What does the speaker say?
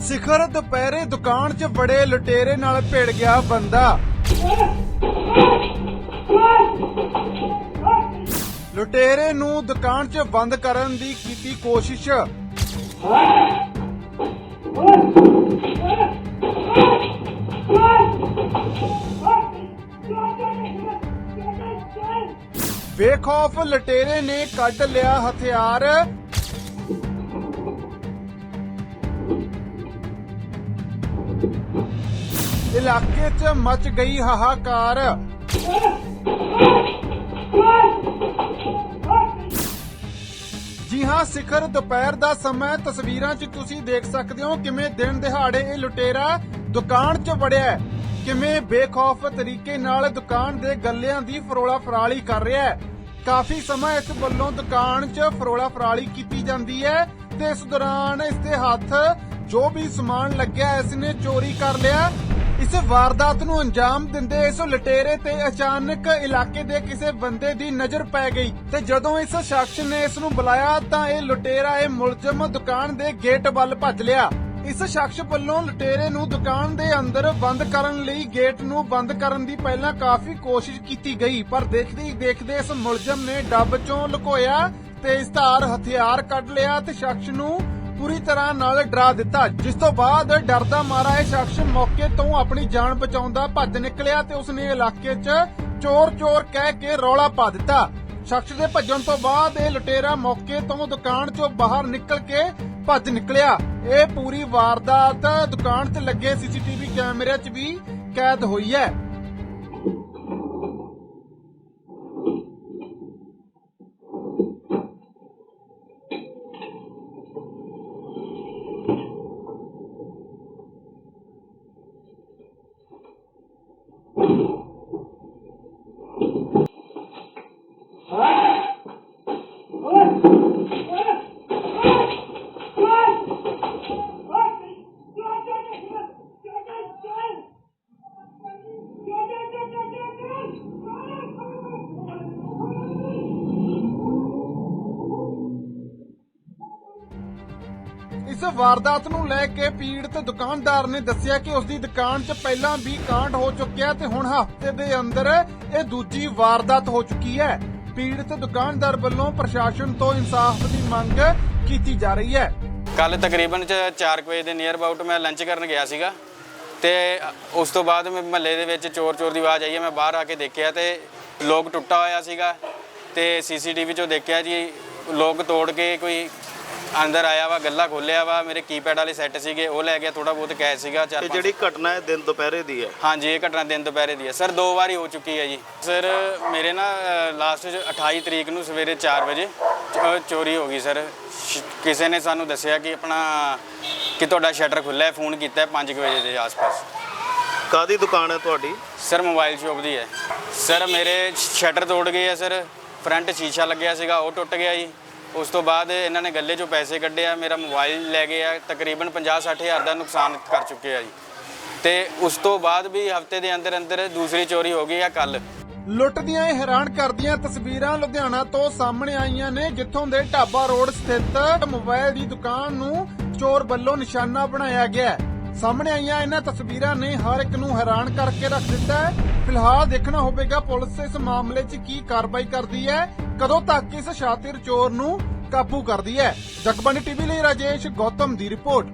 ਸਿਖਰ ਦੁਪਹਿਰੇ ਦੁਕਾਨ 'ਚ ਬੜੇ ਲੁਟੇਰੇ ਨਾਲ ਭਿੜ ਗਿਆ ਬੰਦਾ। ਲੁਟੇਰੇ ਨੂੰ ਦੁਕਾਨ 'ਚ ਬੰਦ ਕਰਨ ਦੀ ਕੀਤੀ ਕੋਸ਼ਿਸ਼। ਬੇਖੌਫ ਲੁਟੇਰੇ ਨੇ ਕੱਢ ਲਿਆ ਹਥਿਆਰ। ਇਲਾਕੇ 'ਚ ਮਚ ਗਈ ਹਾਹਾਕਾਰ। ਜੀ ਹਾਂ, ਸਿਖਰ ਦੁਪਹਿਰ ਦਾ ਸਮਾਂ ਤਸਵੀਰਾਂ 'ਚ ਤੁਸੀਂ ਦੇਖ ਸਕਦੇ ਹੋ ਕਿਵੇਂ ਦਿਨ ਦਿਹਾੜੇ ਇਹ ਲੁਟੇਰਾ ਦੁਕਾਨ 'ਚ ਵੜਿਆ ਕਿਵੇਂ ਬੇਖੌਫ ਤਰੀਕੇ ਨਾਲ ਦੁਕਾਨ ਦੇ ਗੱਲਿਆਂ ਦੀ ਫਰੋਲਾ ਫਰਾਲੀ ਕਰ ਰਿਹਾ ਹੈ? ਕਾਫੀ ਸਮਾਂ ਇਸ ਵੱਲੋਂ ਦੁਕਾਨ 'ਚ ਫਰੋਲਾ ਫਰਾਲੀ ਕੀਤੀ ਜਾਂਦੀ ਹੈ ਤੇ ਇਸ ਦੌਰਾਨ ਇਸ ਦੇ ਹੱਥ ਜੋ ਵੀ ਸਮਾਨ ਲੱਗਿਆ ਇਸ ਨੇ ਚੋਰੀ ਕਰ ਲਿਆ। ਇਸ ਵਾਰਦਾਤ ਨੂੰ ਅੰਜਾਮ ਦਿੰਦੇ ਇਸ ਲੁਟੇਰੇ ਤੇ ਅਚਾਨਕ ਇਲਾਕੇ ਦੇ ਕਿਸੇ ਬੰਦੇ ਦੀ ਨਜ਼ਰ ਪੈ ਗਈ ਤੇ ਜਦੋਂ ਇਸ ਸ਼ਖਸ ਨੇ ਇਸ ਨੂੰ ਬੁਲਾਇਆ ਤਾਂ ਇਹ ਲੁਟੇਰਾ ਇਹ ਮੁਲਜ਼ਮ ਦੁਕਾਨ ਦੇ ਗੇਟ ਵੱਲ ਭੱਜ ਲਿਆ। ਇਸ ਸ਼ਖਸ ਵੱਲੋਂ ਲੁਟੇਰੇ ਨੂੰ ਦੁਕਾਨ ਦੇ ਅੰਦਰ ਬੰਦ ਕਰਨ ਲਈ ਗੇਟ ਨੂੰ ਬੰਦ ਕਰਨ ਦੀ ਪਹਿਲਾਂ ਕਾਫੀ ਕੋਸ਼ਿਸ਼ ਕੀਤੀ ਗਈ, ਪਰ ਦੇਖਦੇ ਹੀ ਦੇਖਦੇ ਇਸ ਮੁਲਜ਼ਮ ਨੇ ਡੱਬ ਚੋਂ ਲੁਕੋਇਆ ਤੇ ਇਸ ਧਾਰ ਹਥਿਆਰ ਕੱਢ ਲਿਆ ਤੇ ਸ਼ਖਸ ਨੂੰ ਪੂਰੀ ਤਰ੍ਹਾਂ ਨਾਲ ਡਰਾ ਦਿੱਤਾ। ਜਿਸ ਤੋਂ ਬਾਅਦ ਡਰਦਾ ਮਾਰਾ ਇਹ ਸ਼ਖਸ ਮੌਕੇ ਤੋਂ ਆਪਣੀ ਜਾਨ ਬਚਾਉਂਦਾ ਭੱਜ ਨਿਕਲਿਆ ਤੇ ਉਸਨੇ ਇਲਾਕੇ 'ਚ ਚੋਰ ਚੋਰ ਕਹਿ ਕੇ ਰੌਲਾ ਪਾ ਦਿੱਤਾ। ਸ਼ਖਸ ਦੇ ਭੱਜਣ ਤੋਂ ਬਾਅਦ ਇਹ ਲੁਟੇਰਾ ਮੌਕੇ ਤੋਂ ਦੁਕਾਨ 'ਚੋਂ ਬਾਹਰ ਨਿਕਲ ਕੇ ਭੱਜ ਨਿਕਲਿਆ। ਇਹ ਪੂਰੀ ਵਾਰਦਾਤ ਦੁਕਾਨ 'ਤੇ ਲੱਗੇ ਸੀਸੀਟੀਵੀ ਕੈਮਰੇ 'ਚ ਵੀ ਕੈਦ ਹੋਈ ਹੈ। ਇਸ ਵਾਰਦਾਤ ਨੂੰ ਲੈ ਕੇ ਪੀੜਤ ਦੁਕਾਨਦਾਰ ਨੇ ਦੱਸਿਆ ਕਿ ਉਸ ਦੀ ਦੁਕਾਨ 'ਚ ਪਹਿਲਾਂ ਵੀ ਕਾਂਡ ਹੋ ਚੁੱਕਿਆ ਤੇ ਹੁਣ ਹਫ਼ਤੇ ਦੇ ਅੰਦਰ ਇਹ ਦੂਜੀ ਵਾਰਦਾਤ ਹੋ ਚੁੱਕੀ ਹੈ। ਪੀੜਤ ਦੁਕਾਨਦਾਰ ਵੱਲੋਂ ਪ੍ਰਸ਼ਾਸਨ ਤੋਂ ਇਨਸਾਫ ਦੀ ਮੰਗ ਕੀਤੀ ਜਾ ਰਹੀ ਹੈ। ਕੱਲ ਤਕਰੀਬਨ ਚ 4 ਵਜੇ ਦੇ ਨੀਅਰ ਅਬਾਊਟ ਮੈਂ ਲੰਚ ਕਰਨ ਗਿਆ ਸੀਗਾ ਤੇ ਉਸ ਤੋਂ ਬਾਅਦ ਮੈਂ ਮਹੱਲੇ ਦੇ ਵਿੱਚ ਚੋਰ ਚੋਰ ਦੀ ਆਵਾਜ਼ ਆਈ ਹੈ, ਮੈਂ ਬਾਹਰ ਆ ਕੇ ਦੇਖਿਆ ਤੇ ਲੋਕ ਟੁੱਟਾ ਹੋਇਆ ਸੀਗਾ ਤੇ ਸੀਸੀਟੀਵੀ ਚੋਂ ਦੇਖਿਆ ਜੀ, ਲੋਕ ਤੋੜ ਕੇ ਕੋਈ ਅੰਦਰ ਆਇਆ ਵਾ ਗੱਲਾ ਖੋਲਿਆ ਵਾ ਮੇਰੇ ਕੀਪੈਡ ਵਾਲੇ ਸੈੱਟ ਸੀਗੇ ਉਹ ਲੈ ਗਿਆ ਥੋੜਾ ਬਹੁਤ ਕੈਸ਼ ਸੀਗਾ ਚਾਰ ਇਹ ਪੰਜ ਜਿਹੜੀ ਘਟਨਾ ਹੈ ਦਿਨ ਦੁਪਹਿਰੇ ਦੀ ਹੈ। ਹਾਂਜੀ ਇਹ ਘਟਨਾ ਦਿਨ ਦੁਪਹਿਰੇ ਦੀ ਹੈ। ਸਰ ਦੋ ਵਾਰੀ ਹੋ ਚੁੱਕੀ ਹੈ ਜੀ। ਸਰ ਮੇਰੇ ਨਾ ਲਾਸਟ 28 ਤਰੀਕ ਨੂੰ ਸਵੇਰੇ 4 ਵਜੇ ਚ- ਚੋਰੀ ਹੋ ਗਈ ਸਰ। ਸ਼- ਕਿਸੇ ਨੇ ਸਾਨੂੰ ਦੱਸਿਆ ਕਿ ਆਪਣਾ ਕਿ ਤੁਹਾਡਾ ਸ਼ਟਰ ਖੁੱਲ੍ਹਾ ਹੈ ਫੋਨ ਕੀਤਾ ਹੈ 5 ਵਜੇ ਦੇ ਆਸ-ਪਾਸ। ਕਾਦੀ ਦੁਕਾਨ ਹੈ ਤੁਹਾਡੀ? ਸਰ ਮੋਬਾਈਲ ਸ਼ਾਪ ਦੀ ਹੈ। ਸਰ ਮੇਰੇ ਸ਼ਟਰ ਤੋੜ ਗਏ ਆ ਸਰ। ਫਰੰਟ ਸ਼ੀਸ਼ਾ ਲੱਗਿਆ ਸੀਗਾ ਉਹ ਟੁੱਟ ਗਿਆ ਜੀ। ਉਸ ਤੋਂ ਬਾਅਦ ਇਹਨਾਂ ਨੇ ਗੱਲੇ 'ਚੋਂ ਪੈਸੇ ਕੱਢੇ ਆ, ਮੇਰਾ ਮੋਬਾਈਲ ਲੈ ਗਏ ਆ, ਤਕਰੀਬਨ 50-60 ਹਜ਼ਾਰ ਦਾ ਨੁਕਸਾਨ ਕਰ ਚੁੱਕੇ ਆ ਜੀ। ਤੇ ਉਸ ਤੋਂ ਬਾਅਦ ਵੀ ਹਫ਼ਤੇ ਦੇ ਅੰਦਰ ਅੰਦਰ ਦੂਸਰੀ ਚੋਰੀ ਹੋ ਗਈ ਆ ਕੱਲ। ਲੁੱਟ ਦੀਆਂ ਇਹ ਹੈਰਾਨ ਕਰਦੀਆਂ ਤਸਵੀਰਾਂ ਲੁਧਿਆਣਾ ਤੋਂ ਸਾਹਮਣੇ ਆਈਆਂ ਨੇ, ਜਿੱਥੋਂ ਦੇ ਢਾਬਾ ਰੋਡ ਸਥਿਤ ਮੋਬਾਈਲ ਦੀ ਦੁਕਾਨ ਨੂੰ ਚੋਰ ਵੱਲੋਂ ਨਿਸ਼ਾਨਾ ਬਣਾਇਆ ਗਿਆ। ਹੈ ਸਾਹਮਣੇ ਆਈਆਂ ਇਹਨਾਂ ਤਸਵੀਰਾਂ ਨੇ ਹਰ ਇੱਕ ਨੂੰ ਹੈਰਾਨ ਕਰਕੇ ਰੱਖ ਦਿੱਤਾ ਹੈ। ਫਿਲਹਾਲ ਦੇਖਣਾ ਹੋਵੇਗਾ ਪੁਲਿਸ ਇਸ ਮਾਮਲੇ 'ਚ ਕੀ ਕਾਰਵਾਈ ਕਰਦੀ ਹੈ। ਕਦੋਂ ਤੱਕ ਇਸ ਸ਼ਾਤਿਰ ਚੋਰ ਨੂੰ ਕਾਬੂ ਕਰਦੀ ਹੈ? ਜਗਬਾਣੀ ਟੀਵੀ ਲਈ ਰਾਜੇਸ਼ ਗੌਤਮ ਦੀ ਰਿਪੋਰਟ।